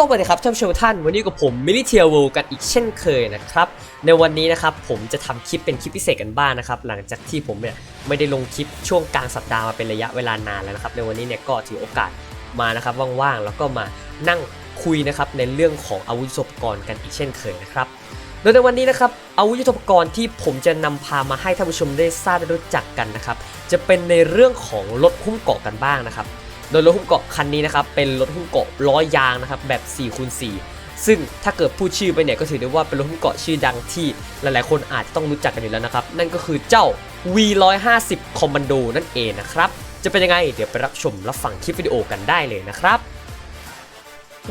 สวัสดีครับท่านผู้ชมทุกท่าน วันนี้กับผมมิลิเทียเวกันอีกเช่นเคยนะครับ ในวันนี้นะครับผมจะทำคลิปเป็นคลิปพิเศษกันบ้างนะครับ หลังจากที่ผมเนี่ยไม่ได้ลงคลิปช่วงกลางสัปดาห์มาเป็นระยะเวลานานแล้วนะครับ ในวันนี้เนี่ยก็ถือโอกาสมานะครับว่างๆ แล้วก็มานั่งคุยนะครับในเรื่องของอาวุธยุทโธปกรณ์กันอีกเช่นเคยนะครับ โดยในวันนี้นะครับอาวุธยุทโธปกรณ์ที่ผมจะนำพามาให้ท่านผู้ชมได้ทราบได้รู้จักกันนะครับ จะเป็นในเรื่องของรถหุ้มเกาะกันบ้างนะครับ โดยรถหุ้มเกาะคันนี้นะครับเป็นรถหุ้มเกาะล้อยางนะครับแบบ4คูณ4ซึ่งถ้าเกิดพูดชื่อไปเนี่ยก็ถือได้ว่าเป็นรถหุ้มเกาะชื่อดังที่หลายๆ คนอาจจะต้องรู้จักกันอยู่แล้วนะครับนั่นก็คือเจ้า V150 Commando นั่นเองนะครับจะเป็นยังไงเดี๋ยวไปรับชมรับฟังคลิปวิดีโอกันได้เลยนะครับ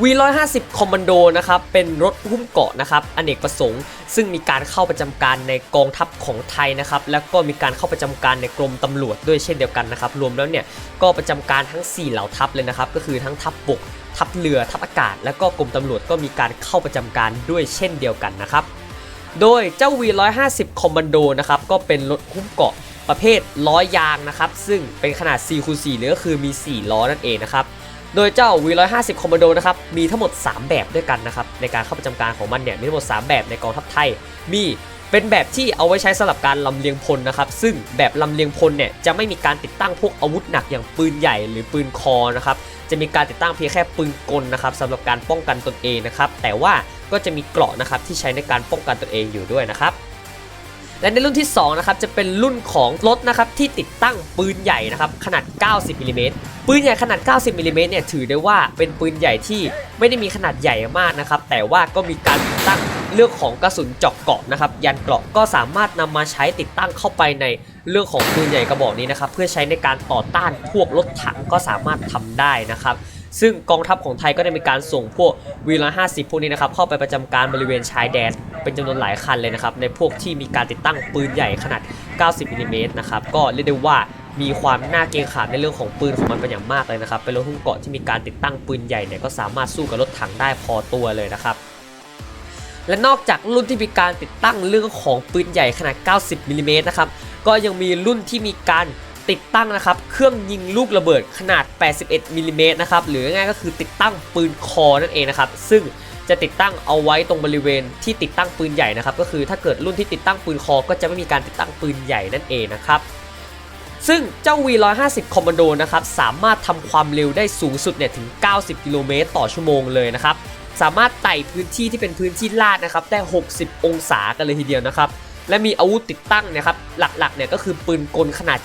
V150 Commando นะครับ เป็นรถหุ้มเกาะนะครับอเนกประสงค์ ซึ่งมีการเข้าประจำการในกองทัพของไทยนะครับ แล้วก็มีการเข้าประจำการในกรมตำรวจด้วยเช่นเดียวกันนะครับ รวมแล้วเนี่ย ก็ประจำการทั้ง 4 เหล่าทัพเลยนะครับ ก็คือทั้งทัพบกทัพเรือ ทัพอากาศ แล้วก็กรมตำรวจก็มีการเข้าประจำการด้วยเช่นเดียวกันนะครับ โดยเจ้า V150 Commando นะครับ ก็เป็นรถหุ้มเกาะประเภทล้อยางนะครับ ซึ่งเป็นขนาด4คู4หรือก็คือมี 4 ล้อนั่นเองนะครับ โดยเจ้า V150 Commando นะครับ มีทั้งหมด 3 แบบด้วยกันนะครับ ในการเข้าประจำการของมันเนี่ย มีทั้งหมด 3 แบบในกองทัพไทย มีเป็นแบบที่เอาไว้ใช้สำหรับการลำเลียงพลนะครับ ซึ่งแบบลำเลียงพลเนี่ยจะไม่มีการติดตั้งพวกอาวุธหนักอย่างปืนใหญ่หรือปืนคอนะครับ จะมีการติดตั้งเพียงแค่ปืนกลนะครับสำหรับการป้องกันตนเองนะครับ แต่ว่าก็จะมีเกราะนะครับที่ใช้ในการป้องกันตนเองอยู่ด้วยนะครับ และในรุ่นที่2นะครับจะเป็นรุ่นของรถนะครับที่ติดตั้งปืนใหญ่นะครับขนาด 90มิลลิเมตรปืนใหญ่ขนาด 90มิลลิเมตรเนี่ยถือได้ว่าเป็นปืนใหญ่ที่ไม่ได้มีขนาดใหญ่มากนะครับแต่ว่าก็มีการติดตั้งเรื่องของกระสุนเจาะเกราะนะครับยันเกราะก็สามารถนำมาใช้ติดตั้งเข้าไปในเรื่องของปืนใหญ่กระบอกนี้นะครับเพื่อใช้ในการต่อต้านพวกรถถังก็สามารถทำได้นะครับ ซึ่งกองทัพของไทยก็ได้มีการส่งพวกวีลห้าสิบพวกนี้นะครับเข้าไปประจำการบริเวณชายแดนเป็นจำนวนหลายคันเลยนะครับในพวกที่มีการติดตั้งปืนใหญ่ขนาด 90มิลลิเมตรนะครับก็เรียกได้ว่ามีความน่าเกรงขามในเรื่องของปืนของมันเป็นอย่างมากเลยนะครับเป็นรถหุ้มเกาะที่มีการติดตั้งปืนใหญ่เนี่ยก็สามารถสู้กับรถถังได้พอตัวเลยนะครับและนอกจากรุ่นที่มีการติดตั้งเรื่องของปืนใหญ่ขนาด 90มิลลิเมตรนะครับก็ยังมีรุ่นที่มีการ ติดตั้งนะครับเครื่องยิงลูกระเบิดขนาด 81มิลลิเมตรนะครับหรือง่ายๆก็คือติดตั้งปืนคอนั่นเองนะครับซึ่งจะติดตั้งเอาไว้ตรงบริเวณที่ติดตั้งปืนใหญ่นะครับก็คือถ้าเกิดรุ่นที่ติดตั้งปืนคอ ก็จะไม่มีการติดตั้งปืนใหญ่นั่นเองนะครับซึ่งเจ้า V150 Commando นะครับสามารถทำความเร็วได้สูงสุดเนี่ยถึง 90 กิโลเมตรต่อชั่วโมงเลยนะครับสามารถไต่พื้นที่ที่เป็นพื้นที่ลาดนะครับได้ 60 องศากันเลยทีเดียวนะครับ และมีอาวุธติดตั้งนะครับหลักๆเนี่ยก็คือปืนกลขนาด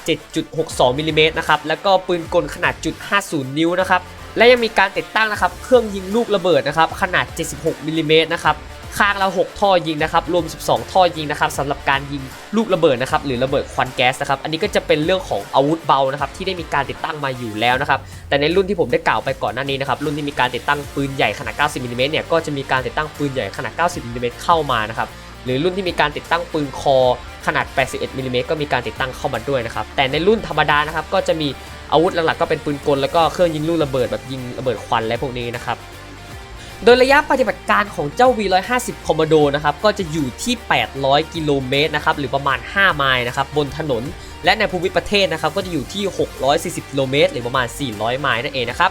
7.62มิลลิเมตรนะครับแล้วก็ปืนกลขนาดจุด50 นิ้วนะครับและยังมีการติดตั้งนะครับเครื่องยิงลูกระเบิดนะครับขนาด 76มิลลิเมตรนะครับข้างละ6ท่อยิงนะครับรวม 12 ท่อยิงนะครับสำหรับการยิงลูกระเบิดนะครับหรือระเบิดควันแก๊สนะครับอันนี้ก็จะเป็นเรื่องของอาวุธเบานะครับที่ได้มีการติดตั้งมาอยู่แล้วนะครับแต่ในรุ่นที่ผมได้กล่าวไปก่อนหน้านี้นะครับรุ่นที่มีการติดตั้งปืนใหญ่ขนาด 90มิลลิเมตรเนี่ยก็จะมีการติดตั้งปืนใหญ่ขนาด 90มิลลิเมตรเข้ามานะครับ หรือรุ่นที่มีการติดตั้งปืนคอขนาด 81มิลลิเมตรก็มีการติดตั้งเข้ามาด้วยนะครับ แต่ในรุ่นธรรมดานะครับ ก็จะมีอาวุธหลักๆก็เป็นปืนกล แล้วก็เครื่องยิงลูกระเบิดแบบยิงระเบิดควันและพวกนี้นะครับ โดยระยะปฏิบัติการของเจ้า V150 Commando นะครับ ก็จะอยู่ที่ 800 กิโลเมตรนะครับ หรือประมาณ 5 ไมล์นะครับ บนถนน และในภูมิประเทศนะครับ ก็จะอยู่ที่ 640 กิโลเมตร หรือประมาณ 400 ไมล์นั่นเองนะครับ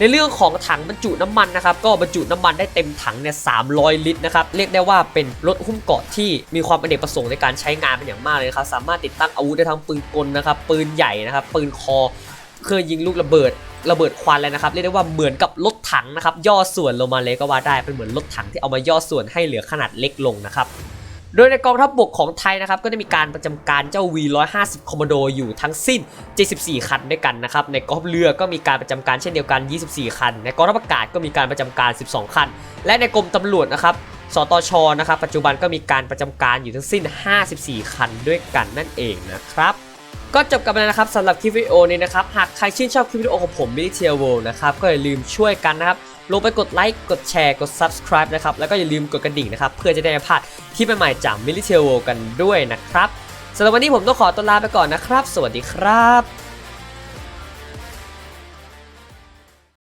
ในเรื่องของถังบรรจุน้ำมันนะครับก็บรรจุน้ำมันได้เต็มถังเนี่ย300ลิตรนะครับเรียกได้ว่าเป็นรถหุ้มเกราะที่มีความอเนกประสงค์ในการใช้งานเป็นอย่างมากเลยครับสามารถติดตั้งอาวุธได้ทั้งปืนกลนะครับปืนใหญ่นะครับปืนคอเคยยิงลูกระเบิดระเบิดควันเลยนะครับเรียกได้ว่าเหมือนกับรถถังนะครับย่อส่วนลงมาเลยก็ว่าได้เป็นเหมือนรถถังที่เอามาย่อส่วนให้เหลือขนาดเล็กลงนะครับ โดยในกองทัพบบกของไทยนะครับก็ได้มีการประจำการเจ้า V150 Commando อยู่ทั้งสิ้น 74 คันด้วยกันนะครับในกองทัพเรือก็มีการประจำการเช่นเดียวกัน 24 คัน ในกองทัพอากาศก็มีการประจำการ 12 คัน และในกรมตำรวจนะครับสตชนะครับปัจจุบันก็มีการประจำการอยู่ทั้งสิ้น 54 คันด้วยกันนั่นเองนะครับก็จบกันไปแล้วนะครับสำหรับคลิปวิดีโอนี้นะครับหากใครชื่นชอบคลิปวิดีโอของผมมินิเทียโวนะครับก็อย่าลืมช่วยกันนะครับ ลงไปกดไลค์กดแชร์กด subscribe นะครับแล้วก็อย่าลืมกดกระดิ่งนะครับเพื่อจะได้ไม่พลาดคลิปใหม่ๆจากมิลิเทียโวกันด้วยนะครับสำหรับวันนี้ผมต้องขอตัวลาไปก่อนนะครับ สวัสดีครับ